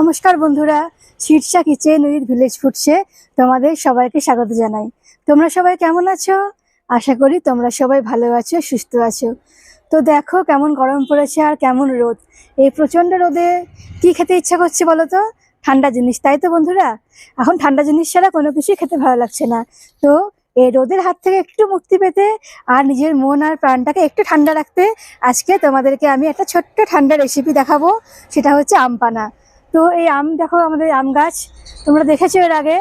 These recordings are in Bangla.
নমস্কার বন্ধুরা, শীর্ষা কিচেন উইথ ভিলেজ ফুডসে তোমাদের সবাইকে স্বাগত জানাই। তোমরা সবাই কেমন আছো? আশা করি তোমরা সবাই ভালো আছো, সুস্থ আছো। তো দেখো কেমন গরম পড়েছে আর কেমন রোদ। এই প্রচণ্ড রোদে কি খেতে ইচ্ছা করছে বলো তো? ঠান্ডা জিনিস, তাই তো বন্ধুরা? এখন ঠান্ডা জিনিস ছাড়া কোনো কিছুই খেতে ভালো লাগছে না। তো এই রোদের হাত থেকে একটু মুক্তি পেতে আর নিজের মন আর প্রাণটাকে একটু ঠান্ডা রাখতে আজকে তোমাদেরকে আমি একটা ছোট্ট ঠান্ডা রেসিপি দেখাবো। সেটা হচ্ছে আম পানা। তো এই আম, দেখো আমাদের আম গাছ, তোমরা দেখেছ এর আগে।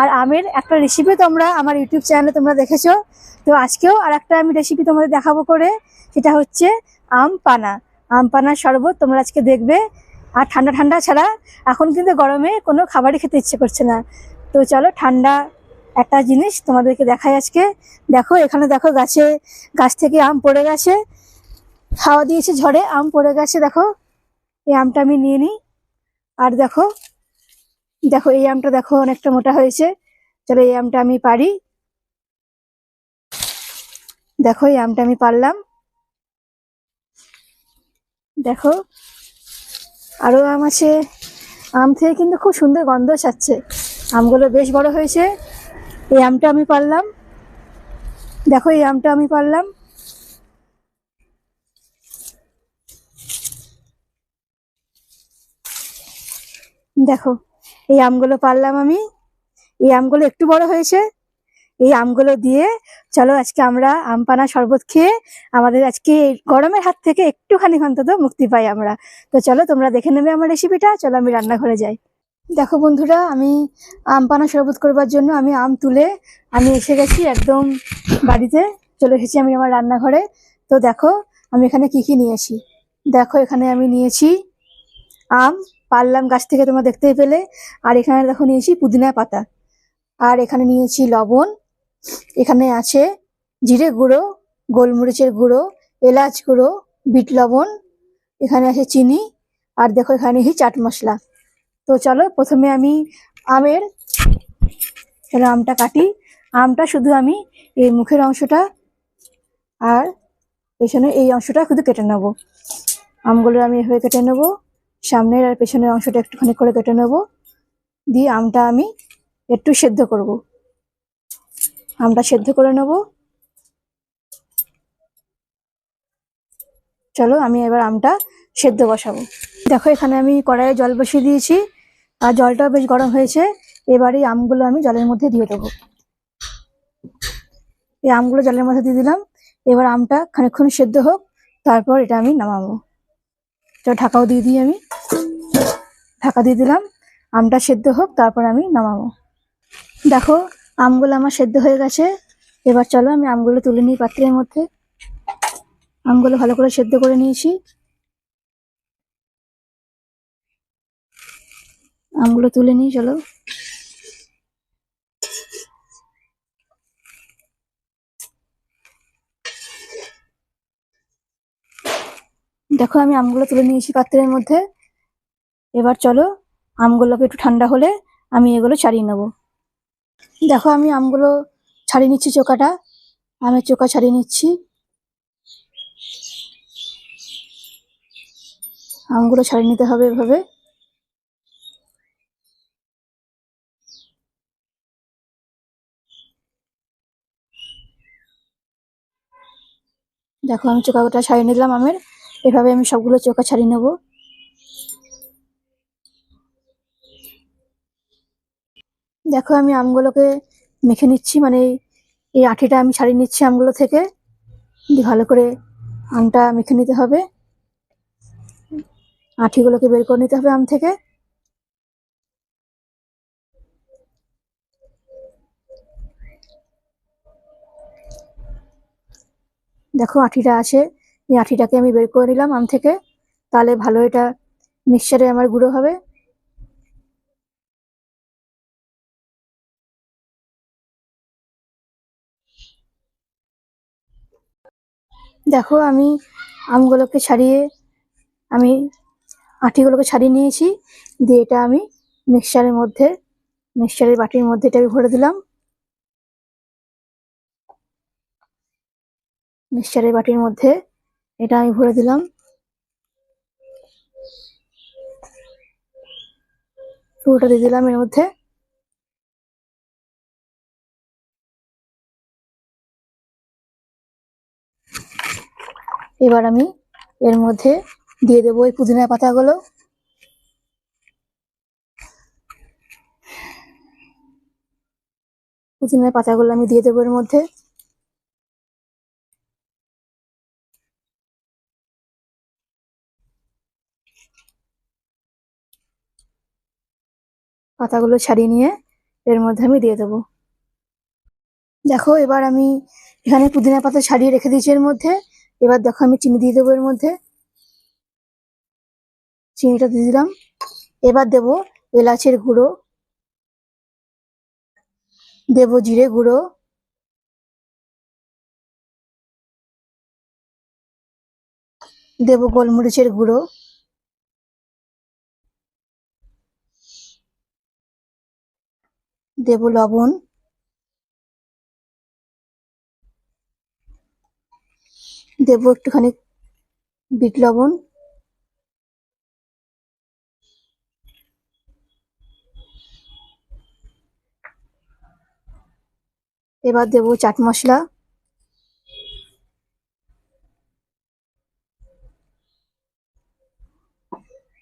আর আমের একটা রেসিপি তোমরা আমার ইউটিউব চ্যানেলে তোমরা দেখেছ। তো আজকেও আর একটা আমি রেসিপি তোমাদের দেখাবো করে, সেটা হচ্ছে আম পানা। আম পানার শরবত তোমরা আজকে দেখবে। আর ঠান্ডা ঠান্ডা ছাড়া এখন কিন্তু গরমে কোনো খাবারই খেতে ইচ্ছে করছে না। তো চলো ঠান্ডা একটা জিনিস তোমাদেরকে দেখাই আজকে। দেখো, এখানে দেখো গাছে, গাছ থেকে আম পড়ে গেছে। খাওয়া দিয়েছে ঝড়ে, আম পড়ে গেছে, দেখো। এই আমটা আমি নিয়ে নিই। আর দেখো দেখো এই আমটা দেখো অনেকটা মোটা হয়েছে। চলো এই আমটা আমি পারি। দেখো এই আমটা আমি পারলাম। দেখো, আরও আম আছে। আম থেকে কিন্তু খুব সুন্দর গন্ধ ছাড়ছে। আমগুলো বেশ বড় হয়েছে। এই আমটা আমি পারলাম। দেখো এই আমটা আমি পারলাম। দেখো, এই আমগুলো পারলাম আমি। এই আমগুলো একটু বড় হয়েছে। এই আমগুলো দিয়ে চলো আজকে আমরা আম পানা শরবত খেয়ে আমাদের আজকে গরমের হাত থেকে একটুখানি অন্তত মুক্তি পাই আমরা। তো চলো তোমরা দেখে নেবে আমার রেসিপিটা চলো আমি রান্নাঘরে যাই। দেখো বন্ধুরা, আমি আম পানা শরবত করবার জন্য আমি আম তুলে আমি এসে গেছি একদম বাড়িতে। চলে এসেছি আমি আমার রান্নাঘরে। তো দেখো, আমি এখানে কি কি নিয়েছি দেখো, এখানে আমি নিয়েছি আম পারলাম গাছ থেকে তোমরা দেখতেই পেলে। আর এখানে দেখো নিয়েছি পুদিনা পাতা। আর এখানে নিয়েছি লবণ। এখানে আছে জিরে গুঁড়ো, গোলমরিচের গুঁড়ো, এলাচ গুঁড়ো, বিট লবণ, এখানে আছে চিনি, আর দেখো এখানে নিয়েছি চাট মশলা। তো চলো প্রথমে আমি আমের, চলো আমটা কাটি। আমটা শুধু আমি এই মুখের অংশটা আর পেছনে এই অংশটা শুধু কেটে নেব। আমগুলো আমি এভাবে কেটে নেব। সামনের আর পেছনের অংশটা একটুখানি করে কেটে নেব। দিয়ে আমটা আমি একটু সেদ্ধ করব। আমটা সেদ্ধ করে নেব। চলো আমি এবার আমটা সেদ্ধ বসাবো। দেখো এখানে আমি কড়াইয়ে জল বসিয়ে দিয়েছি। আর জলটাও বেশ গরম হয়েছে। এবারে আমগুলো আমি জলের মধ্যে দিয়ে দেবো। এই আমগুলো জলের মধ্যে দিয়ে দিলাম। এবার আমটা খানিকক্ষণ সেদ্ধ হোক, তারপর এটা আমি নামাবো। চলো ঢাকাও দিয়ে দিই আমি। ঢাকা দিয়ে দিলাম। আমটা সেদ্ধ হোক, তারপর আমি নামাবো। দেখো, আমগুলো আমার সেদ্ধ হয়ে গেছে। এবার চলো আমি আমগুলো তুলে নিই পাত্রের মধ্যে। আমগুলো ভালো করে সেদ্ধ করে নিয়েছি। আমগুলো তুলে নিই, চলো। দেখো, আমি আমগুলো তুলে নিয়েছি পাত্রের মধ্যে। এবার চলো, আমগুলোকে একটু ঠান্ডা হলে আমি এগুলো ছাড়িয়ে নেব। দেখো, আমি আমগুলো ছাড়িয়ে নিচ্ছি চোকাটা আমের চোকা ছাড়িয়ে নিচ্ছি। আমগুলো ছাড়িয়ে নিতে হবে এভাবে। দেখো, আমি চোকাটা ছাড়িয়ে নিলাম আমের। এভাবে আমি সবগুলো চোকা ছাড়িয়ে নেব। দেখো, আমি আমগুলোকে মেখে নিচ্ছি মানে এই আঠিটা আমি ছাড়িয়ে নিচ্ছি আমগুলো থেকে। ভালো করে আমটা মেখে নিতে হবে, আঠিগুলোকে বের করে নিতে হবে আম থেকে। দেখো, আঠিটা আছে। এই আঠিটাকে আমি বের করে নিলাম আম থেকে। তাহলে ভালো এটা মিক্সচারে আমার গুঁড়ো হবে। দেখো আমি আমগুলোকে ছাড়িয়ে আমি আঠিগুলোকে ছাড়িয়ে নিয়েছি। দিয়ে এটা আমি মিক্সচারের মধ্যে মিক্সচারের বাটির মধ্যে এটা ভরে দিলাম। মিক্সচারের বাটির মধ্যে এটা আমি ভরে দিলাম। পুরোটা দিয়ে দিলাম এর মধ্যে। এবার আমি এর মধ্যে দিয়ে দেবো এই পুদিনা পাতাগুলো। পুদিনার পাতাগুলো আমি দিয়ে দেবো এর মধ্যে। পাতাগুলো ছাড়িয়ে নিয়ে এর মধ্যে আমি দিয়ে দেবো। দেখো, এবার আমি এখানে পুদিনা পাতা ছাড়িয়ে রেখে দিয়েছি এর মধ্যে। এবার দেখো, আমি চিনি দিয়ে দেবো এর মধ্যে। চিনিটা দিয়ে দিলাম। এবার দেবো এলাচের গুঁড়ো। দেবো জিরে গুঁড়ো। দেবো গোলমরিচের গুঁড়ো। দেবো লবণ। দেব একটুখানি বিট লবণ। এবার দেবো চাট মশলা।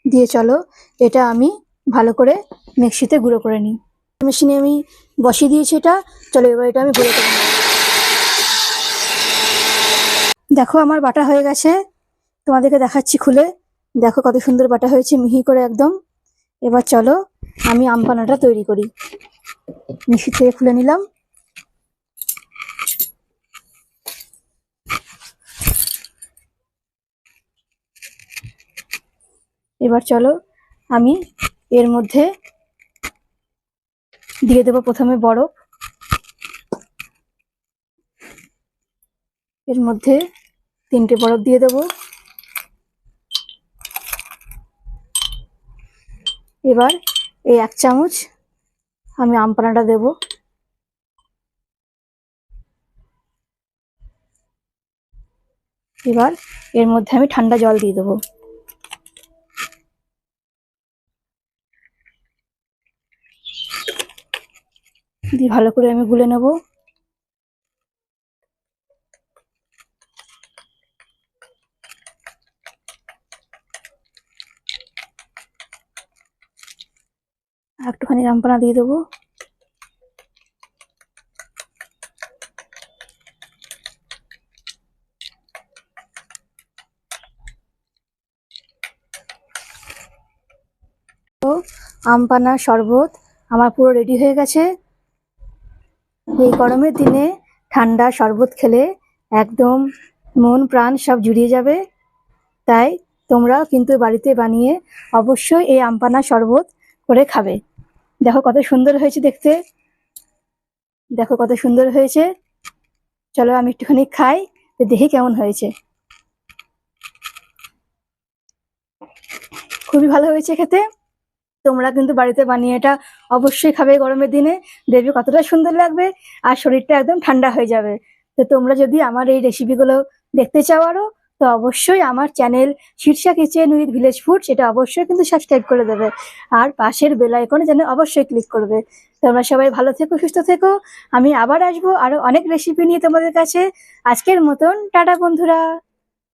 দিয়ে চলো, এটা আমি ভালো করে মিক্সিতে গুঁড়ো করে নিই। মেশিনে আমি বসিয়ে দিয়েছি এটা। চলো এবার এটা আমি করে দেখো আমার বাটা হয়ে গেছে। তোমাদেরকে দেখাচ্ছি খুলে। দেখো কত সুন্দর বাটা হয়েছে, মিহি করে একদম। এবার চলো আমি আম পানাটা তৈরি করি। মিক্সি থেকে খুলে নিলাম। এবার চলো আমি এর মধ্যে দিয়ে দেবো প্রথমে বরফ এর মধ্যে তিনটে বরফ দিয়ে দেবো। এবার এই এক চামচ আমি আম পানাটা দেবো। এবার এর মধ্যে আমি ঠান্ডা জল দিয়ে দেবো। দিয়ে ভালো করে আমি গুলে নেব। একটুখানি রামপানা দিয়ে দেবো। তো, আম শরবত আমার পুরো রেডি হয়ে গেছে। এই গরমের দিনে ঠান্ডা শরবত খেলে একদম মন, প্রাণ সব জুড়িয়ে যাবে। তাই তোমরাও কিন্তু বাড়িতে বানিয়ে অবশ্যই এই আমপানা শরবত করে খাবে। দেখো কত সুন্দর হয়েছে দেখতে। দেখো কত সুন্দর হয়েছে। চলো আমি একটুখানি খাই, দেখি কেমন হয়েছে। খুবই ভালো হয়েছে খেতে। তোমরা কিন্তু বাড়িতে বানিয়ে এটা অবশ্যই খাবে গরমের দিনে। দেখবে কতটা সুন্দর লাগবে আর শরীরটা একদম ঠান্ডা হয়ে যাবে। তো তোমরা যদি আমার এই রেসিপিগুলো দেখতে চাও আরও, তো অবশ্যই আমার channel Shirsha kitchen with village food সেটা অবশ্যই কিন্তু সাবস্ক্রাইব করে দেবে। আর পাশের বেল আইকনে যেন অবশ্যই ক্লিক করবে। তোমরা সবাই ভালো থেকো, সুস্থ থেকো। আমি আবার আসব আরও অনেক রেসিপি নিয়ে তোমাদের কাছে। আজকের মতন, টাটা বন্ধুরা।